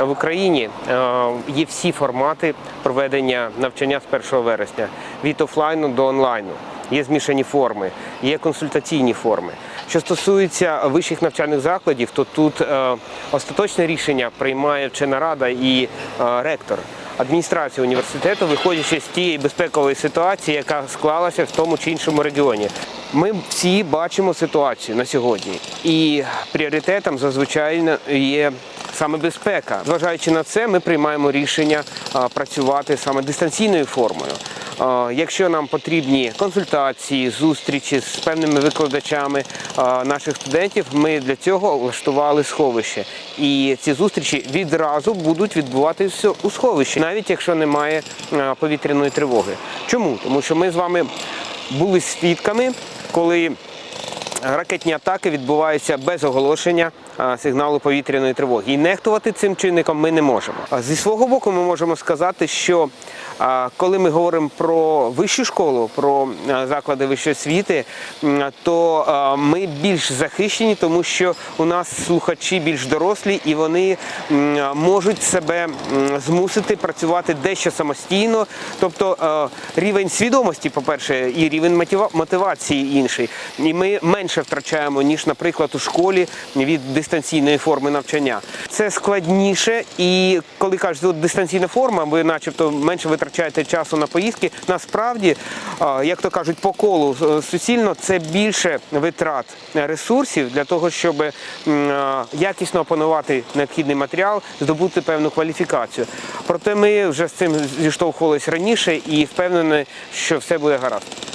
В Україні е, є всі формати проведення навчання з 1 вересня від офлайну до онлайну. Є змішані форми, є консультаційні форми. Що стосується вищих навчальних закладів, то тут е, остаточне рішення приймає вчена рада і е, ректор. Адміністрація університету, виходячи з тієї безпекової ситуації, яка склалася в тому чи іншому регіоні. Ми всі бачимо ситуацію на сьогодні, і пріоритетом зазвичай є саме безпека. Зважаючи на це, ми приймаємо рішення працювати саме дистанційною формою. Якщо нам потрібні консультації, зустрічі з певними викладачами наших студентів, ми для цього влаштували сховище. І ці зустрічі відразу будуть відбуватися у сховищі, навіть якщо немає повітряної тривоги. Чому? Тому що ми з вами були свідками, коли ракетні атаки відбуваються без оголошення сигналу повітряної тривоги. І нехтувати цим чинником ми не можемо. Зі свого боку, ми можемо сказати, що коли ми говоримо про вищу школу, про заклади вищої освіти, то ми більш захищені, тому що у нас слухачі більш дорослі і вони можуть себе змусити працювати дещо самостійно. Тобто е, рівень свідомості, по-перше, і рівень мотивації інший. І ми менше втрачаємо, ніж, наприклад, у школі від дистанційної форми навчання. Це складніше, і коли кажуть, от дистанційна форма, ви начебто менше витрачаєте часу на поїздки. Насправді, як то кажуть, по колу е, суцільно це більше витрат ресурсів для того, щоб якісно опанувати необхідний матеріал, здобути певну кваліфікацію. Проте ми вже з цим зіштовхувалися раніше і впевнені, що все буде гаразд.